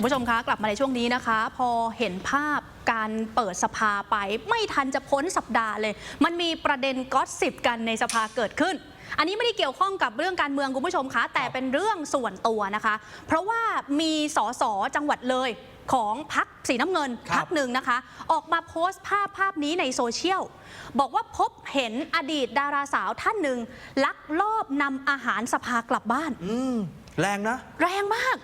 คุณผู้ชมคะกลับมาในช่วงนี้นะคะ พอเห็นภาพการเปิดสภาไป ไม่ทันจะพ้นสัปดาห์เลย มันมีประเด็นก็อตสิบกันในสภาเกิดขึ้น อันนี้ไม่ได้เกี่ยวข้องกับเรื่องการเมืองคุณผู้ชมคะ แต่เป็นเรื่องส่วนตัวนะคะ เพราะว่ามีสสจังหวัดเลยของพักสีน้ำเงินครับ พักหนึ่งนะคะ ออกมาโพสต์ภาพภาพนี้ในโซเชียล บอกว่าพบเห็นอดีตดาราสาวท่านหนึ่งลักลอบนำอาหารสภากลับบ้าน อืม แรงนะ แรงมาก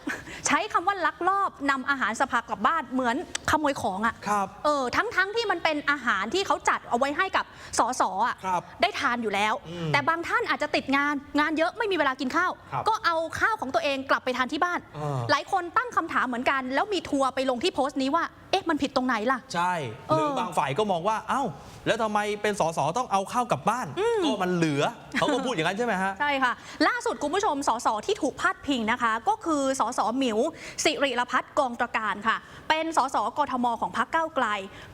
ใช้คำว่าลักลอบนำอาหารสภากลับบ้านเหมือนขโมยของอะ่ะครับเออทั้งทั้งที่มันเป็นอาหารที่เขาจัดเอาไว้ให้กับสสอะครับได้ทานอยู่แล้ว อืมแต่บางท่านอาจจะติดงานงานเยอะไม่มีเวลากินข้าว ครับก็เอาข้าวของตัวเองกลับไปทานที่บ้านเออหลายคนตั้งคำถามเหมือนกัน แล้วมีทัวร์ไปลงที่โพสต์นี้ว่าเอ๊ะมันผิดตรงไหนล่ะ ใช่เออหรือบางฝ่ายก็มองว่าเอ้า แล้วทำไมเป็นสสต้องเอาข้าวกลับบ้าน ก็มันเหลือ เขาก็พูดอย่างนั้นใช่ไหมฮะ ใช่ค่ะ ล่าสุดคุณผู้ชมสสที่ถูกพาดพิงนะคะ ก็คือสสหมิว สิริรพัฒน์กองตระการค่ะ เป็นสสกทมของพรรคก้าวไกล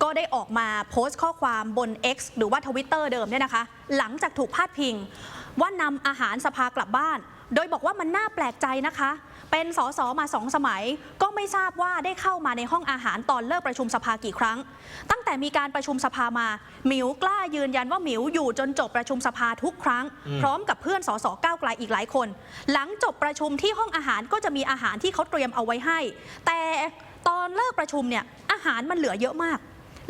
ก็ได้ออกมาโพสต์ข้อความบน X หรือว่าทวิตเตอร์เดิมเนี่ยนะคะ หลังจากถูกพาดพิง ว่านำอาหารสภากลับบ้าน โดยบอกว่ามันน่าแปลกใจนะคะ เป็นสสมาสองสมัย ก็ไม่ทราบว่าได้เข้ามาในห้องอาหารตอนเลิกประชุมสภากี่ครั้ง ตั้งแต่มีการประชุมสภามาหมิวกล้ายืนยันว่าหมิวอยู่จนจบประชุมสภาทุกครั้งอืมพร้อมกับเพื่อนสสก้าวไกลอีกหลายคน หลังจบประชุมที่ห้องอาหารก็จะมีอาหารที่เขาเตรียมเอาไว้ให้ แต่ตอนเลิกประชุมเนี่ยอาหารมันเหลือเยอะมาก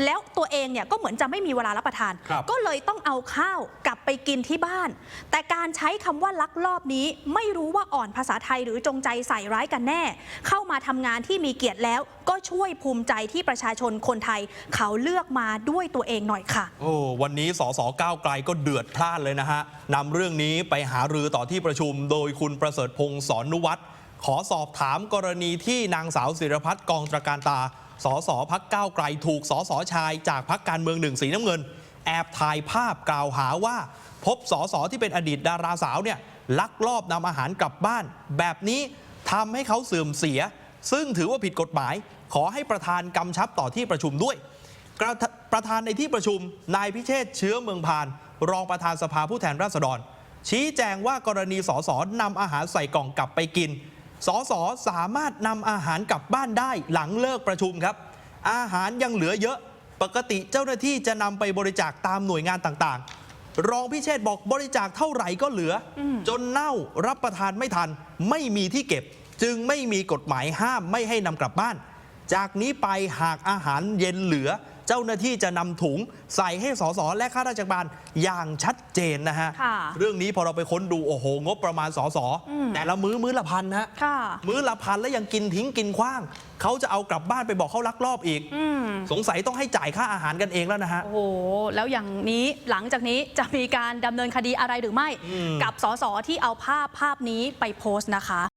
แล้วตัวเองเนี่ยก็เหมือนจะไม่มีเวลารับประทาน ครับ ก็เลยต้องเอาข้าวกลับไปกินที่บ้าน แต่การใช้คำว่าลักลอบนี้ไม่รู้ว่าอ่อนภาษาไทยหรือจงใจใส่ร้ายกันแน่ เข้ามาทำงานที่มีเกียรติแล้ว ก็ช่วยภูมิใจที่ประชาชนคนไทย เขาเลือกมาด้วยตัวเองหน่อยค่ะ โอ้วันนี้สสก้าวไกลก็เดือดพล่านเลยนะฮะนำเรื่องนี้ไปหารือต่อที่ประชุม โดยคุณประเสริฐพงศ์สอนนุวัตรขอสอบถามกรณีที่นางสาวศิรพัฒน์กองตระการตา สสพักก้าวไกลถูกสสชาย จากพักการเมืองหนึ่งสีน้ำเงิน แอบถ่ายภาพกล่าวหาว่า พบสสที่เป็นอดีตดาราสาวเนี่ยลักลอบนำอาหารกลับบ้าน แบบนี้ทำให้เขาเสื่อมเสีย ซึ่งถือว่าผิดกฎหมาย ขอให้ประธานกำชับต่อที่ประชุมด้วยกระประธานในที่ประชุมนายพิเชษเชื้อเมืองพาน รองประธานสภาผู้แทนราษฎร ชี้แจงว่ากรณีสสนำอาหารใส่กล่องกลับไปกิน สสสามารถนำอาหารกลับบ้านได้หลังเลิกประชุมครับ อาหารยังเหลือเยอะ ปกติเจ้าหน้าที่จะนำไปบริจาคตามหน่วยงานต่างๆ รองพิเชษฐ์บอกบริจาคเท่าไหร่ก็เหลืออจนเน่ารับประทานไม่ทัน ไม่มีที่เก็บ จึงไม่มีกฎหมายห้ามไม่ให้นำกลับบ้าน จากนี้ไปหากอาหารเย็นเหลือ เจ้าหน้าที่จะนำถุงใส่ให้สสและข้าราชการอย่างชัดเจนนะฮะค่ะเรื่องนี้พอเราไปค้นดูโอ้โห งบประมาณสสอืมแต่ละมื้อมื้อละพันนะค่ะมื้อละพันแล้วยังกินทิ้งกินขว้างเขาจะเอากลับบ้านไปบอกเขาลักลอบอีกอืมสงสัยต้องให้จ่ายค่าอาหารกันเองแล้วนะฮะโอ้โหแล้วอย่างนี้หลังจากนี้จะมีการดำเนินคดีอะไรหรือไม่อืมกับสสที่เอาภาพภาพนี้ไปโพสต์นะคะ